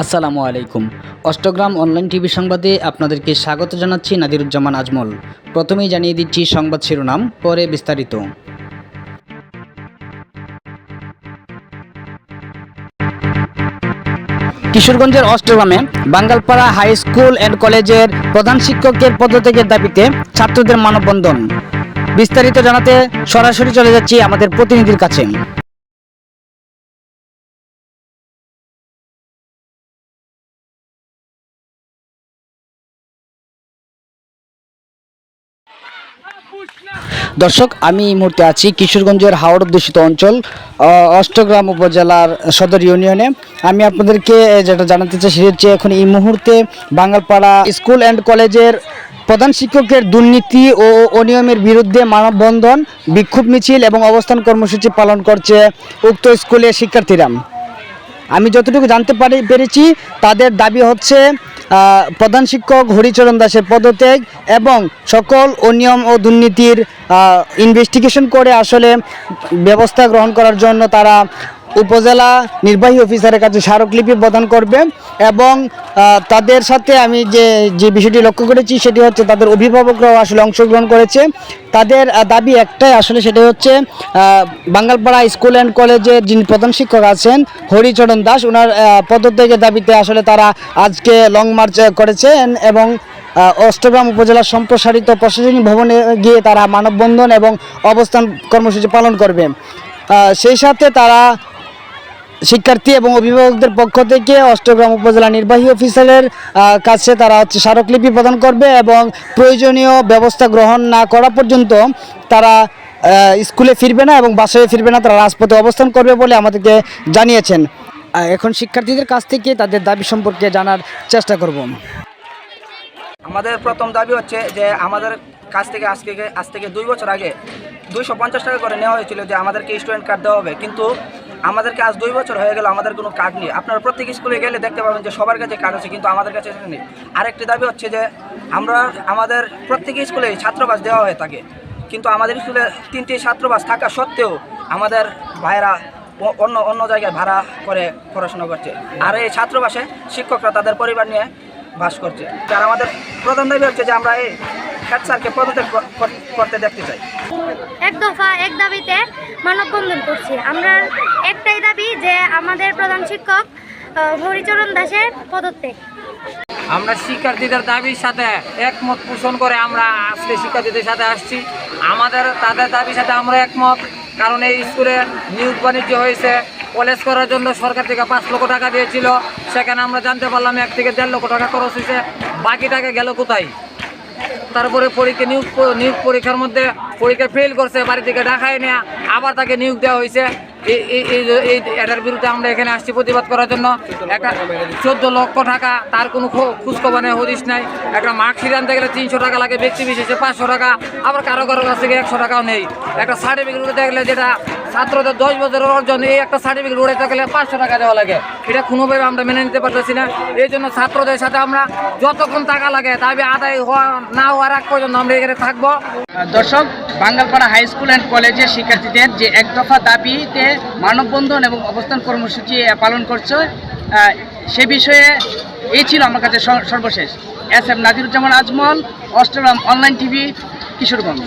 আসসালামু আলাইকুম। Austagram online TV সংবাদে আপনাদেরকে স্বাগত জানাচ্ছি নাদিরুজ্জামান আজমল। প্রথমেই জানিয়ে দিচ্ছি সংবাদ শিরোনাম, পরে বিস্তারিত। কিশোরগঞ্জের অষ্টগ্রামে বাঙ্গালপাড়া হাই স্কুল অ্যান্ড কলেজের প্রধান শিক্ষকের পদত্যাগের দাবিতে ছাত্রদের মানববন্ধন। বিস্তারিত জানাতে সরাসরি চলে যাচ্ছি আমাদের প্রতিনিধির কাছে। দর্শক, আমি এই মুহূর্তে আছি কিশোরগঞ্জের হাওড় দূষিত অঞ্চল অষ্টগ্রাম উপজেলার সদর ইউনিয়নে। আমি আপনাদেরকে যেটা জানাতে চাই সেটা হচ্ছে এখন এই মুহূর্তে বাঙালপাড়া স্কুল অ্যান্ড কলেজের প্রধান শিক্ষকের দুর্নীতি ও অনিয়মের বিরুদ্ধে মানববন্ধন, বিক্ষোভ মিছিল এবং অবস্থান কর্মসূচি পালন করছে উক্ত স্কুলের শিক্ষার্থীরা। আমি যতটুকু জানতে পারি, পেরেছি, তাদের দাবি হচ্ছে প্রধান শিক্ষক হরিচরণ দাসের পদত্যাগ এবং সকল অনিয়ম ও দুর্নীতির ইনভেস্টিগেশন করে আসলে ব্যবস্থা গ্রহণ করার জন্য তারা উপজেলা নির্বাহী অফিসারের কাছে স্মারকলিপি প্রদান করবে এবং তাদের সাথে আমি যে যে বিষয়টি লক্ষ্য করেছি সেটি হচ্ছে তাদের অভিভাবকরাও আসলে অংশগ্রহণ করেছে। তাদের দাবি একটাই আসলে সেটা হচ্ছে বাঙ্গালপাড়া স্কুল অ্যান্ড কলেজের যিনি প্রধান শিক্ষক আছেন হরিচরণ দাস ওনার পদত্যাগের দাবিতে আসলে তারা আজকে লং মার্চ করেছেন এবং অষ্টগ্রাম উপজেলার সম্প্রসারিত প্রশাসনিক ভবনে গিয়ে তারা মানববন্ধন এবং অবস্থান কর্মসূচি পালন করবে। সেই সাথে তারা শিক্ষার্থী এবং অভিভাবকদের পক্ষ থেকে অষ্টগ্রাম উপজেলা নির্বাহী অফিসারের কাছে তারা হচ্ছে স্মারকলিপি প্রদান করবে এবং প্রয়োজনীয় ব্যবস্থা গ্রহণ না করা পর্যন্ত তারা স্কুলে ফিরবে না এবং বাসায় ফিরবে না, তারা রাজপথে অবস্থান করবে বলে আমাদেরকে জানিয়েছেন। এখন শিক্ষার্থীদের কাছ থেকে তাদের দাবি সম্পর্কে জানার চেষ্টা করব। আমাদের প্রথম দাবি হচ্ছে যে আমাদের কাছ থেকে আজকে, আজ থেকে দুই বছর আগে দুইশো পঞ্চাশ টাকা করে নেওয়া হয়েছিল যে আমাদেরকে স্টুডেন্ট কার্ড দেওয়া হবে। কিন্তু আমাদেরকে আজ দুই বছর হয়ে গেল আমাদের কোনো কার্ড নেই। আপনারা প্রত্যেক স্কুলে গেলে দেখতে পাবেন যে সবার কাছে কার্ড আছে, কিন্তু আমাদের কাছে নেই। আরেকটি দাবি হচ্ছে যে আমরা, আমাদের প্রত্যেক স্কুলে ছাত্রবাস দেওয়া হয়ে থাকে কিন্তু আমাদের স্কুলে তিনটি ছাত্রবাস থাকা সত্ত্বেও আমাদের ভাইয়েরা অন্য অন্য জায়গায় ভাড়া করে পড়াশোনা করছে। আর এই ছাত্রবাসে শিক্ষকরা তাদের পরিবার নিয়ে বাস করছে। আর আমাদের প্রধান দাবি হচ্ছে যে আমরা এই হেড স্যারকে পদত্যাগ কর- কর- করতে দেখতে চাই? এক দফা এক দাবিতে মানববন্ধন করছি। আমরা একটাই দাবি যে আমাদের প্রধান শিক্ষক হরিচরণ দাসের পদত্যাগ। আমরা শিক্ষার্থীদের দাবির সাথে একমত পোষণ করে আমরা আজকে শিক্ষার্থীদের সাথে আসছি। আমাদের তাদের দাবির সাথে আমরা একমত কারণ এই স্কুলে নিয়োগ বাণিজ্য হয়েছে। কলেজ করার জন্য সরকার থেকে পাঁচ লক্ষ টাকা দিয়েছিল। সেখানে আমরা জানতে পারলাম এক থেকে দেড় লক্ষ টাকা খরচ হয়েছে। বাকি টাকা গেল কোথায়? তারপরে পরীক্ষা নিয়োগ নিয়োগ পরীক্ষার মধ্যে পরীক্ষা ফেল করছে বাড়ি থেকে ডাকায় নেওয়া আবার তাকে নিয়োগ দেওয়া হয়েছে। এই এটার বিরুদ্ধে আমরা এখানে আসছি প্রতিবাদ করার জন্য। একটা চোদ্দ লক্ষ টাকা, তার কোনো খোঁজখবর নেই হদিস নাই। একটা মার্কশিট আনতে গেলে তিনশো টাকা লাগে, ব্যক্তি বিশেষে পাঁচশো টাকা, আবার কারও কারও কাছ থেকে একশো টাকাও নেই। একটা সার্টিফিকেট দেখলে যেটা ছাত্রদের দশ বছরের অর্জন এই একটা সার্টিফিকেট উড়াইতে গেলে পাঁচশো টাকা দেওয়া লাগে। এটা কোনোভাবে আমরা মেনে নিতে পারতেছি না। এই জন্য ছাত্রদের সাথে আমরা যতক্ষণ টাকা লাগে, দাবি আদায় হওয়া, না হওয়ার আগ পর্যন্ত আমরা এখানে থাকব। দর্শক, বাঙ্গালপাড়া হাই স্কুল অ্যান্ড কলেজের শিক্ষার্থীদের যে এক দফা দাবিতে মানববন্ধন এবং অবস্থান কর্মসূচি পালন করছে সে বিষয়ে এই ছিল আমার কাছে সর্বশেষ। S M Nadiruzzaman Azmal Austagram online TV, Kishoreganj.